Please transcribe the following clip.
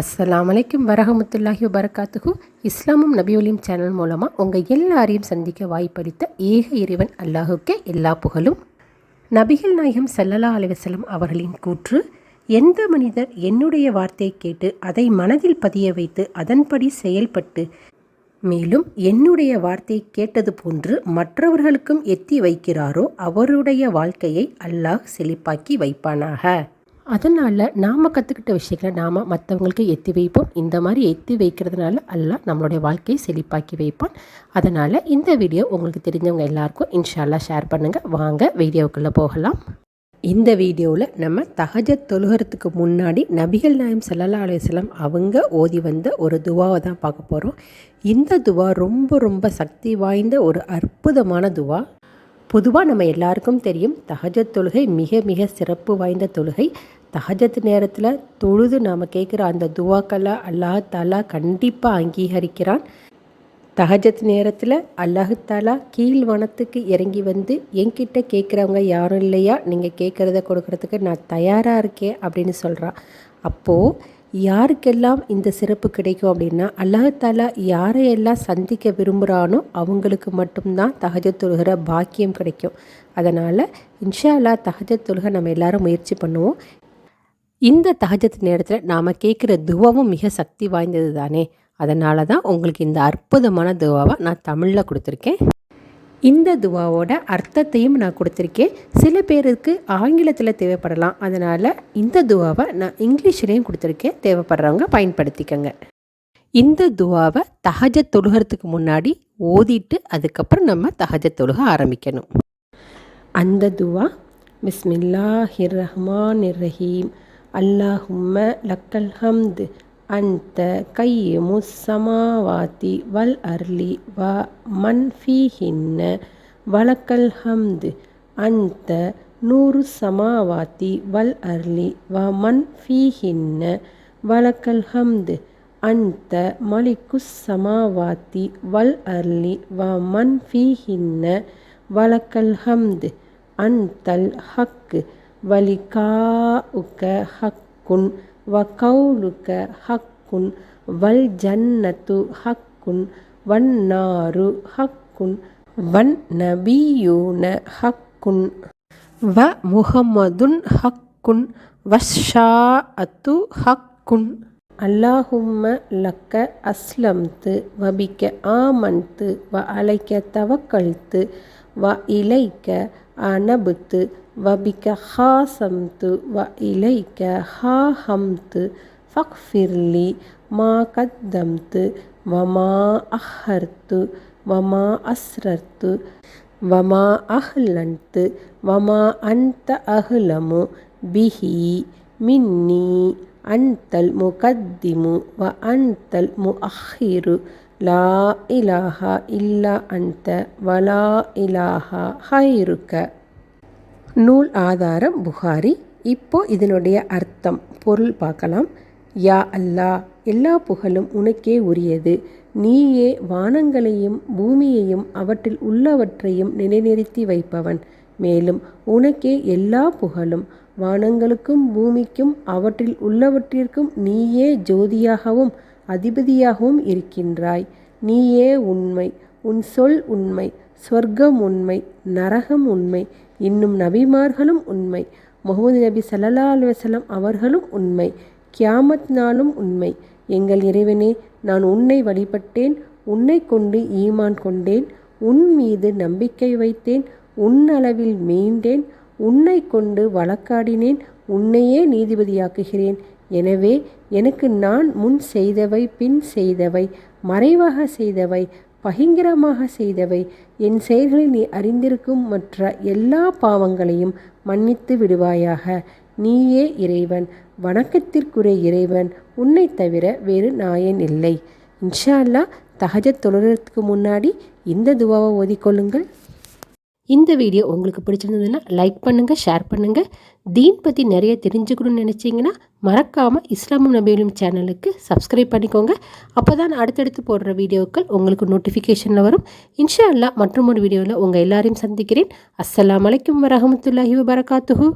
அஸ்லாம் வலைக்கும் வரகமுத்துல்லாஹி வரகாத்துகு இஸ்லாமும் நபியுலிம் சேனல் மூலமாக உங்கள் எல்லாரையும் சந்திக்க வாய்ப்பளித்த ஏக இறைவன் அல்லாஹுக்கே எல்லா புகழும். நபிகள் நாயகம் செல்லலா அலைவசலம் அவர்களின் கூற்று எந்த மனிதர் என்னுடைய வார்த்தையை கேட்டு அதை மனதில் பதிய வைத்து அதன்படி செயல்பட்டு மேலும் என்னுடைய வார்த்தையை கேட்டது போன்று மற்றவர்களுக்கும் எத்தி வைக்கிறாரோ அவருடைய வாழ்க்கையை அல்லாஹ் செழிப்பாக்கி வைப்பானாக. அதனால் நாம் கற்றுக்கிட்ட விஷயங்களை நாம் மற்றவங்களுக்கு எத்தி வைப்போம். இந்த மாதிரி எத்தி வைக்கிறதுனால எல்லாம் நம்மளுடைய வாழ்க்கையை செழிப்பாக்கி வைப்பான். அதனால் இந்த வீடியோ உங்களுக்கு தெரிஞ்சவங்க எல்லாருக்கும் இன்ஷால்லா ஷேர் பண்ணுங்கள் வாங்க வீடியோவுக்குள்ளே போகலாம். இந்த வீடியோவில் நம்ம தகஜ தொழுகிறதுக்கு முன்னாடி நபிகள் நாயம் ஸல்லல்லாஹு அலுவலம் அவங்க ஓதி வந்த ஒரு துவாவை தான் பார்க்க போகிறோம் இந்த துவா ரொம்ப ரொம்ப சக்தி வாய்ந்த ஒரு அற்புதமான துவா. பொதுவாக நம்ம எல்லாருக்கும் தெரியும் தகஜ தொழுகை மிக மிக சிறப்பு வாய்ந்த தொழுகை. தஹஜத் நேரத்தில் தொழுது நாம் கேட்குற அந்த துவாக்களை அல்லாஹ் தாலா கண்டிப்பாக அங்கீகரிக்கிறான். தஹஜத் நேரத்தில் அல்லாஹு தாலா கீழ் வனத்துக்கு இறங்கி வந்து என்கிட்ட கேட்குறவங்க யாரும் இல்லையா? நீங்கள் கேட்குறத கொடுக்கறதுக்கு நான் தயாராக இருக்கேன் அப்படின்னு சொல்கிறான் அப்போது யாருக்கெல்லாம் இந்த சிறப்பு கிடைக்கும் அப்படின்னா அல்லாஹாலா யாரையெல்லாம் சந்திக்க விரும்புகிறானோ அவங்களுக்கு மட்டும்தான் தஹஜத் தொழுகிற பாக்கியம் கிடைக்கும். அதனால் இன்ஷா அல்லா தகஜத் தொழுக நம்ம எல்லாரும் முயற்சி பண்ணுவோம். இந்த தகஜத் நேரத்தில் நாம் கேட்குற துவாவும் மிக சக்தி வாய்ந்தது தானே. அதனால தான் உங்களுக்கு இந்த அற்புதமான துவாவை நான் தமிழில் கொடுத்துருக்கேன். இந்த துவாவோட அர்த்தத்தையும் நான் கொடுத்துருக்கேன். சில பேருக்கு ஆங்கிலத்தில் தேவைப்படலாம். அதனால் இந்த துவாவை நான் இங்கிலீஷ்லேயும் கொடுத்துருக்கேன். தேவைப்படுறவங்க பயன்படுத்திக்கங்க. இந்த துவாவை தஹஜத் தொழுகிறதுக்கு முன்னாடி ஓதிட்டு அதுக்கப்புறம் நம்ம தஹஜத் தொழுக ஆரம்பிக்கணும். அந்த துவா பிஸ்மில்லாஹிர் ரஹ்மான் ரஹீம். அல்லாஹும்ம லக்கல் ஹம்து. அந்த கையமு சமாவாத்தி வல் அர்லி வ மன்ஃபீஹின்ன வலக்கல் ஹம்து. அந்த நூறு சமாவாத்தி வல் அர்லி வ மன்ஃபீஹின்ன வலக்கல் ஹம்து. அந்த மலிக்கு சமாவாத்தி வல் அர்லி வ மன்ஃபீஹின்ன வலக்கல் ஹம்து. அந்தல் ஹக்கு வலிகாஉக்க ஹக்குன் வகௌலுக்க ஹக்குன் வல் ஜன்னத்து ஹக்குன் வன்னாரு ஹக்குன் வன் நபியூன ஹக்குன். வ முகமதுன் ஹக்குன் வஷா அத்து ஹக்குன். அல்லாஹும்ம லக்க அஸ்லம்து வபிக்க ஆமன்த்து வ அலைக்க தவக்கல்த்து வ இலைக்க அனபுத்து வபிக்க ஹா சம்து வ இலைக்க ஹா ஹம்து ஃபக்ஃபிர்லி மா கத்தம்து வமா அஹர்த்து வமா அஸ்ரர்த்து வமா அஹ்லன்த்து வமா அந்த அஹ்லமு பிஹி மின்னி அந்தல் முகத்திமு வ அந்தல் மு அஹிரு லா இலாஹா இல்லா அந்த வலா இலாஹா ஹைருக்க. நூல் ஆதாரம் புகாரி. இப்போ இதனுடைய அர்த்தம் பொருள் பார்க்கலாம். யா அல்லா எல்லா புகழும் உனக்கே உரியது. நீயே வானங்களையும் பூமியையும் அவற்றில் உள்ளவற்றையும் நிலைநிறுத்தி வைப்பவன். மேலும் உனக்கே எல்லா புகழும் வானங்களுக்கும் பூமிக்கும் அவற்றில் உள்ளவற்றிற்கும் நீயே ஜோதியாகவும் அதிபதியாகவும் இருக்கின்றாய். நீயே உண்மை உன் சொல் உண்மை சொர்க்கம் உண்மை நரகம் உண்மை இன்னும் நபிமார்களும் உண்மை முகமது நபி சல்லா அலுவலம் அவர்களும் உண்மை கியாமத் நாளும் உண்மை. எங்கள் இறைவனே நான் உன்னை வழிபட்டேன் உன்னை கொண்டு ஈமான் கொண்டேன் உன் மீது நம்பிக்கை வைத்தேன் உன் அளவில் மீண்டேன் உன்னை கொண்டு வழக்காடினேன் உன்னையே நீதிபதியாக்குகிறேன். எனவே எனக்கு நான் முன் செய்தவை பின் செய்தவை மறைவாக செய்தவை பகிங்கரமாக செய்தவை என் செயல்களில் நீ அறிந்திருக்கும் மற்ற எல்லா பாவங்களையும் மன்னித்து விடுவாயாக. நீயே இறைவன் வணக்கத்திற்குரிய இறைவன் உன்னை தவிர வேறு நாயன் இல்லை. இன்ஷா அல்லா தகஜ தொழுறதுக்கு முன்னாடி இந்த துவாவை ஓதிக்கொள்ளுங்கள். இந்த வீடியோ உங்களுக்கு பிடிச்சிருந்ததுன்னா லைக் பண்ணுங்கள் ஷேர் பண்ணுங்கள் தீன் பற்றி நிறைய தெரிஞ்சுக்கணும்னு நினச்சிங்கன்னா மறக்காமல் இஸ்லாமும் நபியிலும் சேனலுக்கு சப்ஸ்கிரைப் பண்ணிக்கோங்க. அப்போ தான் அடுத்தடுத்து போடுற வீடியோக்கள் உங்களுக்கு நோட்டிஃபிகேஷனில் வரும். இன்ஷா அல்லா மற்றும் ஒரு வீடியோவில் உங்கள் எல்லாரையும் சந்திக்கிறேன். அஸ்ஸலாம் வலைக்கம் வரமத்துல்லாஹி வபரகாத்துஹூ.